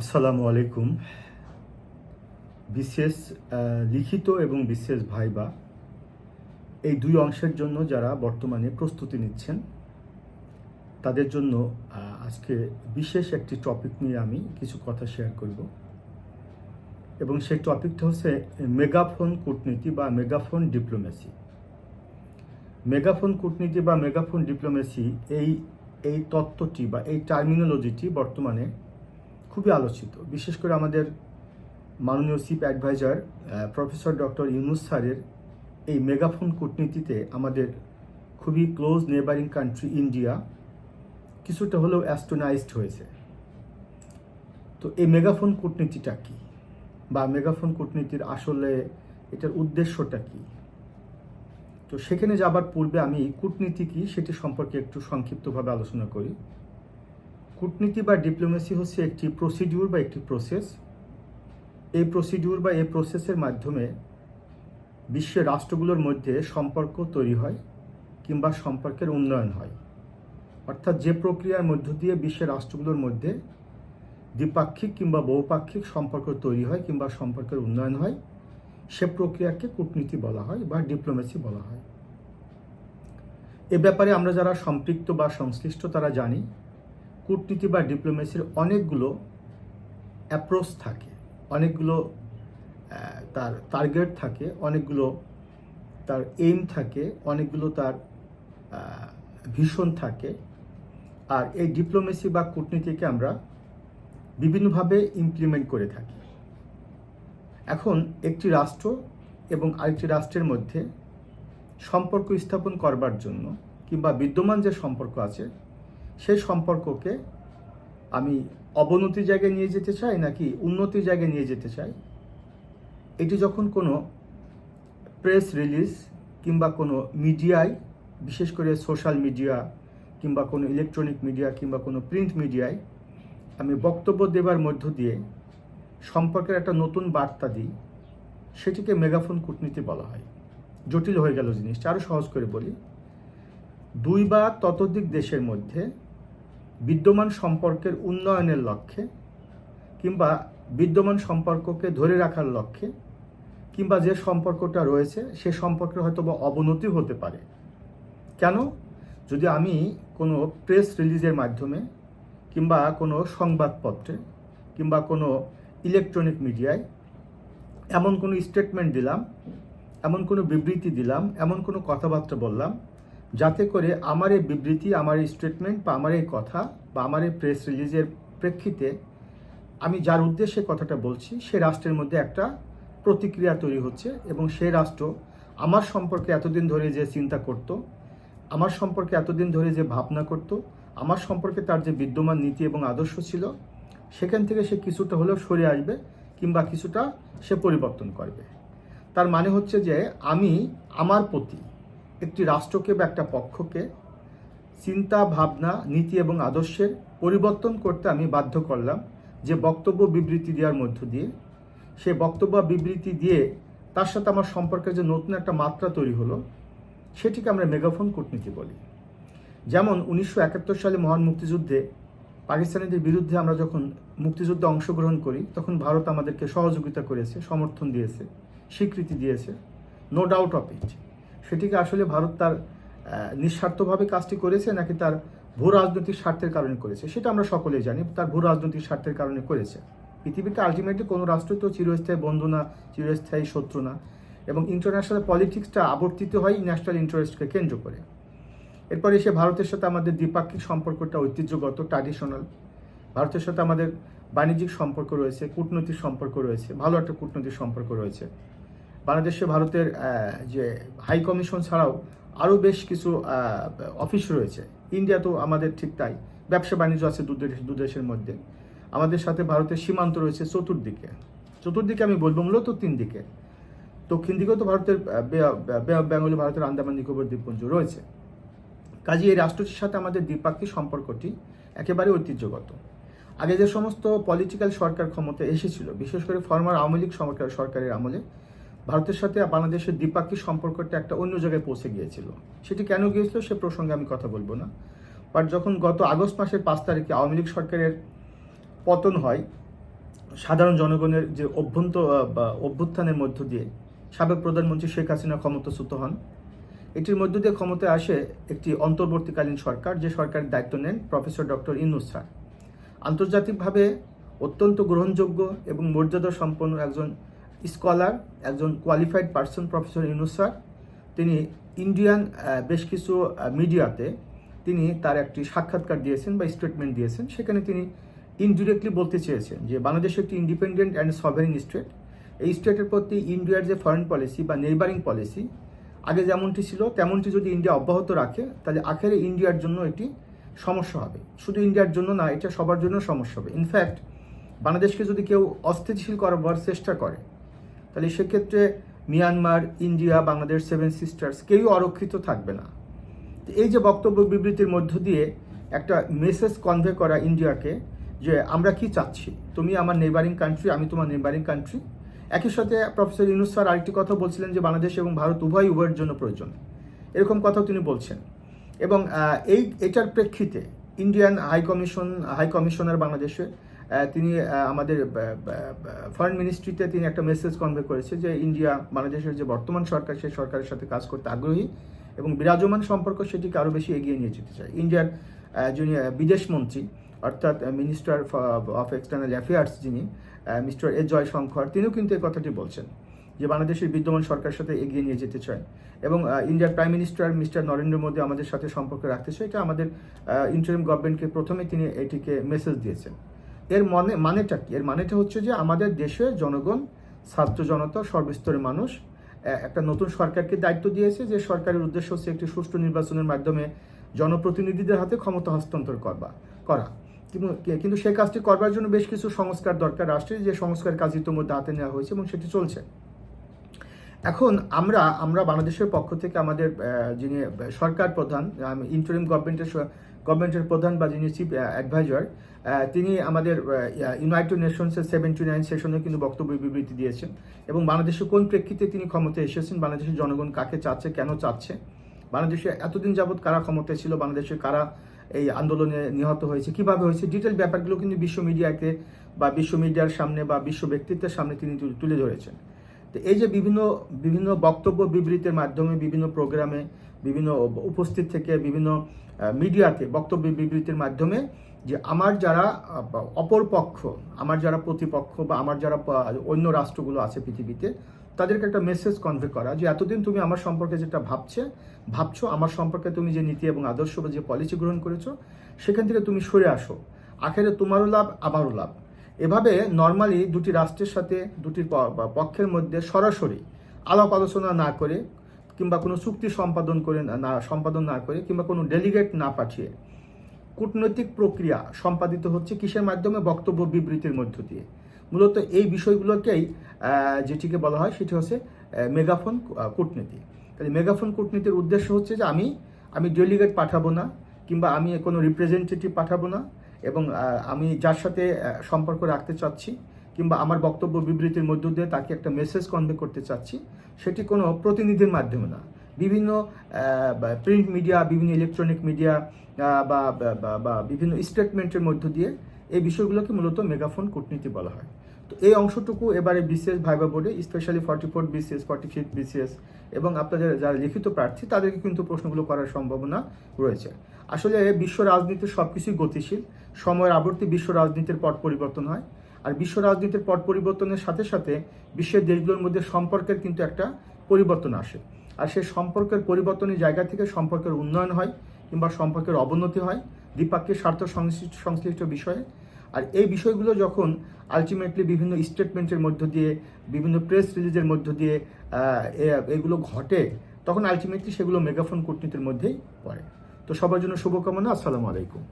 আসসালামু আলাইকুম। বিশেষ লিখিত এবং বিশেষ ভাইবা এই দুই অংশের জন্য যারা বর্তমানে প্রস্তুতি নিচ্ছেন, তাদের জন্য আজকে বিশেষ একটি টপিক নিয়ে আমি কিছু কথা শেয়ার করব। এবং সেই টপিকটা হচ্ছে মেগাফোন কূটনীতি বা মেগাফোন ডিপ্লোমেসি। মেগাফোন কূটনীতি বা মেগাফোন ডিপ্লোমেসি এই এই তত্ত্বটি বা এই টার্মিনোলজিটি বর্তমানে খুবই আলোচিত। বিশেষ করে আমাদের মাননীয় chief adviser professor doctor Yunus স্যারের এই মেগাফোন কূটনীতিতে আমাদের খুবই ক্লোজ নেবারিং কান্ট্রি ইন্ডিয়া কিছুটা হলেও অ্যাস্টোনাইজড হয়েছে। তো এই মেগাফোন কূটনীতিটা কি? বা মেগাফোন কূটনীতির আসলে এটার উদ্দেশ্যটা কি? তো সেখানে যাবার পূর্বে আমি কূটনীতি কি সেটি সম্পর্কে একটু সংক্ষিপ্তভাবে আলোচনা করি। কূটনীতি বা ডিপ্লোমেসি হচ্ছে একটি প্রসিডিউর বা একটি প্রসেস এই প্রসিডিউর বা এই প্রসেসের মাধ্যমে বিশ্বের রাষ্ট্রগুলোর মধ্যে সম্পর্ক তৈরি হয় কিংবা সম্পর্কের উন্নয়ন হয়। অর্থাৎ যে প্রক্রিয়ার মধ্য দিয়ে বিশ্বের রাষ্ট্রগুলোর মধ্যে দ্বিপাক্ষিক কিংবা বহুপাক্ষিক সম্পর্ক তৈরি হয় কিংবা সম্পর্কের উন্নয়ন হয়, সে প্রক্রিয়াকে কূটনীতি বলা হয় বা ডিপ্লোমেসি বলা হয়। এ ব্যাপারে আমরা যারা সম্পৃক্ত বা সংশ্লিষ্ট তারা জানি কূটনীতি বা ডিপ্লোমেসির অনেকগুলো অ্যাপ্রোচ থাকে, অনেকগুলো তার টার্গেট থাকে, অনেকগুলো তার এইম থাকে, অনেকগুলো তার ভীষণ থাকে। আর এই ডিপ্লোমেসি বা কূটনীতিকে আমরা বিভিন্নভাবে ইমপ্লিমেন্ট করে থাকি। এখন একটি রাষ্ট্র এবং আরেকটি রাষ্ট্রের মধ্যে সম্পর্ক স্থাপন করবার জন্য কিংবা বিদ্যমান যে সম্পর্ক আছে সেই সম্পর্ককে আমি অবনতির জায়গায় নিয়ে যেতে চাই নাকি উন্নতির জায়গায় নিয়ে যেতে চাই? এটি যখন কোনো প্রেস রিলিজ কিংবা কোনো মিডিয়ায়, বিশেষ করে সোশ্যাল মিডিয়া কিংবা কোনো ইলেকট্রনিক মিডিয়া কিংবা কোনো প্রিন্ট মিডিয়ায় আমি বক্তব্য দেবার মধ্য দিয়ে সম্পর্কের একটা নতুন বার্তা দিই, সেটিকে মেগাফোন কূটনীতি বলা হয়। জটিল হয়ে গেল জিনিসটা আরও সহজ করে বলি। দুই বা ততোধিক দেশের মধ্যে বিদ্যমান সম্পর্কের উন্নয়নের লক্ষ্যে কিংবা বিদ্যমান সম্পর্ককে ধরে রাখার লক্ষ্যে কিংবা যে সম্পর্কটা রয়েছে, সে সম্পর্কের হয়তো বা অবনতি হতে পারে। কেন? যদি আমি কোনো প্রেস রিলিজের মাধ্যমে কিংবা কোনো সংবাদপত্রে কিংবা কোনো ইলেকট্রনিক মিডিয়ায় এমন কোনো স্টেটমেন্ট দিলাম, এমন কোনো বিবৃতি দিলাম, এমন কোনো কথাবার্তা বললাম যাতে করে আমার এই বিবৃতি, আমার এই স্টেটমেন্ট বা আমার এই কথা বা আমার এই প্রেস রিলিজের প্রেক্ষিতে আমি যার উদ্দেশ্যে কথাটা বলছি, সে রাষ্ট্রের মধ্যে একটা প্রতিক্রিয়া তৈরি হচ্ছে এবং সেই রাষ্ট্র আমার সম্পর্কে এতদিন ধরে যে চিন্তা করত, আমার সম্পর্কে এতদিন ধরে যে ভাবনা করত, আমার সম্পর্কে তার যে বিদ্যমান নীতি এবং আদর্শ ছিল, সেখান থেকে সে কিছুটা হলেও সরে আসবে কিংবা কিছুটা সে পরিবর্তন করবে। তার মানে হচ্ছে যে আমি, আমার প্রতি একটি রাষ্ট্রকে বা একটা পক্ষকে চিন্তা, ভাবনা, নীতি এবং আদর্শের পরিবর্তন করতে আমি বাধ্য করলাম যে বক্তব্য বিবৃতি দেওয়ার মধ্য দিয়ে। সে বক্তব্য বিবৃতি দিয়ে তার সাথে আমার সম্পর্কে যে নতুন একটা মাত্রা তৈরি হলো, সেটিকে আমরা মেগাফোন কূটনীতি বলি। যেমন উনিশশো একাত্তর সালে মহান মুক্তিযুদ্ধে পাকিস্তানিদের বিরুদ্ধে আমরা যখন মুক্তিযুদ্ধে অংশগ্রহণ করি, তখন ভারত আমাদেরকে সহযোগিতা করেছে, সমর্থন দিয়েছে, স্বীকৃতি দিয়েছে নো ডাউট অফ ইট সেটিকে আসলে ভারত তার নিঃস্বার্থভাবে কাজটি করেছে নাকি তার ভূ রাজনৈতিক স্বার্থের কারণে করেছে, সেটা আমরা সকলেই জানি, তার ভূ রাজনৈতিক স্বার্থের কারণে করেছে। পৃথিবীতে আলটিমেটলি কোনো রাষ্ট্র তো চিরস্থায়ী বন্ধু না, চিরস্থায়ী শত্রু না, এবং ইন্টারন্যাশনাল পলিটিক্সটা আবর্তিত হয় ন্যাশনাল ইন্টারেস্টকে কেন্দ্র করে। এরপর এসে ভারতের সাথে আমাদের দ্বিপাক্ষিক সম্পর্কটা ঐতিহ্যগত ট্র্যাডিশনাল ভারতের সাথে আমাদের বাণিজ্যিক সম্পর্ক রয়েছে, কূটনৈতিক সম্পর্ক রয়েছে, ভালো একটা কূটনৈতিক সম্পর্ক রয়েছে। বাংলাদেশে ভারতের যে হাই কমিশন ছাড়াও আরও বেশ কিছু অফিস রয়েছে। ইন্ডিয়া তো আমাদের ঠিক তাই। ব্যবসা বাণিজ্য আছে দু দেশ দেশের মধ্যে। আমাদের সাথে ভারতের সীমান্ত রয়েছে চতুর্দিকে। চতুর্দিকে আমি বলব মূলত তিন দিকে। দক্ষিণ দিকেও তো ভারতের বেঙ্গলি, ভারতের আন্দামান, নিকোবর, দ্বীপপুঞ্জ রয়েছে। কাজে এই রাষ্ট্রটির সাথে আমাদের দ্বিপাক্ষিক সম্পর্কটি একেবারে ঐতিহ্যগত। আগে যে সমস্ত পলিটিক্যাল সরকার ক্ষমতা এসেছিল, বিশেষ করে ফর্মার আওয়ামী লীগ সরকার, সরকারের আমলে ভারতের সাথে বাংলাদেশের দ্বিপাক্ষিক সম্পর্কটা একটা অন্য জায়গায় পৌঁছে গিয়েছিল। সেটি কেন গিয়েছিল সে প্রসঙ্গে আমি কথা বলব না। বাট যখন গত আগস্ট মাসের পাঁচ তারিখে আওয়ামী লীগ সরকারের পতন হয়, সাধারণ জনগণের যে অভ্যন্ত অভ্যুত্থানের মধ্য দিয়ে সাবেক প্রধানমন্ত্রী শেখ হাসিনা ক্ষমতাচ্যুত হন, এটির মধ্য দিয়ে ক্ষমতায় আসে একটি অন্তর্বর্তীকালীন সরকার, যে সরকারের দায়িত্ব নেন প্রফেসর ডক্টর ইনুস আন্তর্জাতিকভাবে অত্যন্ত গ্রহণযোগ্য এবং মর্যাদা সম্পন্ন একজন স্কলার, একজন কোয়ালিফাইড পার্সন প্রফেসর স্যার। তিনি ইন্ডিয়ান বেশ কিছু মিডিয়াতে তিনি তার একটি সাক্ষাৎকার দিয়েছেন বা স্টেটমেন্ট দিয়েছেন। সেখানে তিনি ইনডিরেক্টলি বলতে চেয়েছেন যে, বাংলাদেশ একটি ইন্ডিপেন্ডেন্ট অ্যান্ড সভারিং স্টেট এই স্টেটের প্রতি ইন্ডিয়ার যে ফরেন পলিসি বা নেইবারিং পলিসি আগে যেমনটি ছিল, তেমনটি যদি ইন্ডিয়া অব্যাহত রাখে, তাহলে আখেরে ইন্ডিয়ার জন্য এটি সমস্যা হবে। শুধু ইন্ডিয়ার জন্য না, এটা সবার জন্য সমস্যা হবে। ইনফ্যাক্ট বাংলাদেশকে যদি কেউ অস্থিতিশীল করবার চেষ্টা করে তাহলে সেক্ষেত্রে Myanmar, India, Bangladesh seven sisters কেউই অরক্ষিত থাকবে না। এই যে বক্তব্য বিবৃতির মধ্য দিয়ে একটা মেসেজ কনভে করা ইন্ডিয়াকে যে আমরা কি চাচ্ছি? তুমি আমার নেবারিং কান্ট্রি আমি তোমার নেবারিং কান্ট্রি একই সাথে প্রফেসর ইউনুস স্যার আরেকটি কথা বলছিলেন যে বাংলাদেশ এবং ভারত উভয় উভয়ের জন্য প্রয়োজন। এরকম কথাও তিনি বলছেন। এবং এই, এটার প্রেক্ষিতে Indian high commission high commissioner বাংলাদেশে তিনি আমাদের ফরেন মিনিস্ট্রিতে তিনি একটা মেসেজ কনভে করেছে যে ইন্ডিয়া বাংলাদেশের যে বর্তমান সরকার সেই সরকারের সাথে কাজ করতে আগ্রহী এবং বিরাজমান সম্পর্ক সেটিকে আরও বেশি এগিয়ে নিয়ে যেতে চায়। ইন্ডিয়ার যিনি আহ, বিদেশ মন্ত্রী অর্থাৎ মিনিস্টার অফ এক্সটার্নাল অ্যাফেয়ার্স যিনি মিস্টার এ জয়শঙ্কর তিনিও কিন্তু এই কথাটি বলছেন যে বাংলাদেশের বিদ্যমান সরকারের সাথে এগিয়ে নিয়ে যেতে চায় এবং ইন্ডিয়ার prime minister mister Narendra Modi আমাদের সাথে সম্পর্ক রাখতে চায়। এটা আমাদের ইন্টারিম গভর্নমেন্টকে প্রথমে তিনি এটিকে মেসেজ দিয়েছেন। এর মানে মানেটা কি? এর মানেটা হচ্ছে যে আমাদের দেশে জনগণ, ছাত্র জনতা, সর্বস্তরের মানুষ একটা নতুন সরকারকে দায়িত্ব দিয়েছে যে সরকারের উদ্দেশ্য হচ্ছে একটি সুষ্ঠু নির্বাচনের মাধ্যমে জনপ্রতিনিধিদের হাতে ক্ষমতা হস্তান্তর করবা, করা। কিন্তু সেই কাজটি করবার জন্য বেশ কিছু সংস্কার দরকার রাষ্ট্রের যে সংস্কার কাজ ইতিমধ্যে হাতে নেওয়া হয়েছে এবং সেটি চলছে। এখন আমরা আমরা বাংলাদেশের পক্ষ থেকে আমাদের যিনি সরকার প্রধান ইন্টারিম গভর্নমেন্টের গভর্নমেন্টের প্রধান বা যিনি চিফ অ্যাডভাইজার তিনি আমাদের ইউনাইটেড নেশনসের সেভেন্টি নাইন সেশনে কিন্তু বক্তব্য বিবৃতি দিয়েছেন। এবং বাংলাদেশে কোন প্রেক্ষিতে তিনি ক্ষমতায় এসেছেন, বাংলাদেশের জনগণ কাকে চাচ্ছে, কেন চাচ্ছে? বাংলাদেশে এতদিন যাবৎ কারা ক্ষমতায় ছিল, বাংলাদেশে কারা এই আন্দোলনে নিহত হয়েছে, কীভাবে হয়েছে? ডিটেল ব্যাপারগুলো কিন্তু বিশ্ব মিডিয়াকে বা বিশ্ব মিডিয়ার সামনে বা বিশ্ব ব্যক্তিত্বের সামনে তিনি তুলে- তুলে ধরেছেন। তো এই যে বিভিন্ন বিভিন্ন বক্তব্য বিবৃতির মাধ্যমে, বিভিন্ন প্রোগ্রামে বিভিন্ন উপস্থিত থেকে বিভিন্ন মিডিয়াতে বক্তব্য বিবৃতির মাধ্যমে যে আমার যারা অপর পক্ষ, আমার যারা প্রতিপক্ষ বা আমার যারা অন্য রাষ্ট্রগুলো আছে পৃথিবীতে, তাদেরকে একটা মেসেজ কনভে করা যে এতদিন তুমি আমার সম্পর্কে যেটা ভাবছে, ভাবছ, আমার সম্পর্কে তুমি যে নীতি এবং আদর্শ বা যে পলিসি গ্রহণ করেছ, সেখান থেকে তুমি সরে আসো। আখেরে তোমারও লাভ, আমারও লাভ। এভাবে নর্মালি দুটি রাষ্ট্রের সাথে, দুটি পক্ষের মধ্যে সরাসরি আলাপ আলোচনা না করে কিংবা কোনো চুক্তি সম্পাদন করে না- সম্পাদন না করে কিংবা কোনো ডেলিগেট না পাঠিয়ে কূটনৈতিক প্রক্রিয়া সম্পাদিত হচ্ছে কিসের মাধ্যমে? বক্তব্য বিবৃতির মধ্য দিয়ে। মূলত এই বিষয়গুলোকেই যেটিকে বলা হয় সেটি হচ্ছে মেগাফোন কূটনীতি। তাহলে মেগাফোন কূটনীতির উদ্দেশ্য হচ্ছে যে আমি আমি ডেলিগেট পাঠাবো না কিংবা আমি কোনো রিপ্রেজেন্টেটিভ পাঠাবো না এবং আমি যার সাথে সম্পর্ক রাখতে চাচ্ছি কিংবা আমার বক্তব্য বিবৃতির মধ্য দিয়ে তাকে একটা মেসেজ কনভে করতে চাচ্ছি, সেটি কোনো প্রতিনিধির মাধ্যমে না। বিভিন্ন প্রিন্ট মিডিয়া বিভিন্ন ইলেকট্রনিক মিডিয়া বা, বা- বিভিন্ন স্টেটমেন্টের মধ্য দিয়ে এই বিষয়গুলোকে মূলত মেগাফোন কূটনীতি বলা হয়। তো এই অংশটুকু এবারে বিসিএস ভাইবা বোর্ডে specially forty four BCS forty fifth BCS এবং আপনাদের যারা লিখিত প্রার্থী, তাদেরকে কিন্তু প্রশ্নগুলো করার সম্ভাবনা রয়েছে। আসলে বিশ্ব রাজনীতির সব কিছুই গতিশীল। সময়ের আবর্তে বিশ্ব রাজনীতির পট পরিবর্তন হয়। আর বিশ্ব রাজনীতির পট পরিবর্তনের সাথে সাথে বিশ্বের দেশগুলোর মধ্যে সম্পর্কের কিন্তু একটা পরিবর্তন আসে। আর সেই সম্পর্কের পরিবর্তনের জায়গা থেকে সম্পর্কের উন্নয়ন হয় কিংবা সম্পর্কের অবনতি হয় দ্বিপাক্ষিক স্বার্থ সংশ্লিষ্ট সংশ্লিষ্ট বিষয়ে। আর এই বিষয়গুলো যখন আলটিমেটলি বিভিন্ন স্টেটমেন্টের মধ্য দিয়ে, বিভিন্ন প্রেস রিলিজের মধ্য দিয়ে এগুলো ঘটে, তখন আলটিমেটলি সেগুলো মেগাফোন কূটনীতির মধ্যেই পড়ে। তো সবার জন্য শুভকামনা, আসসালামু আলাইকুম।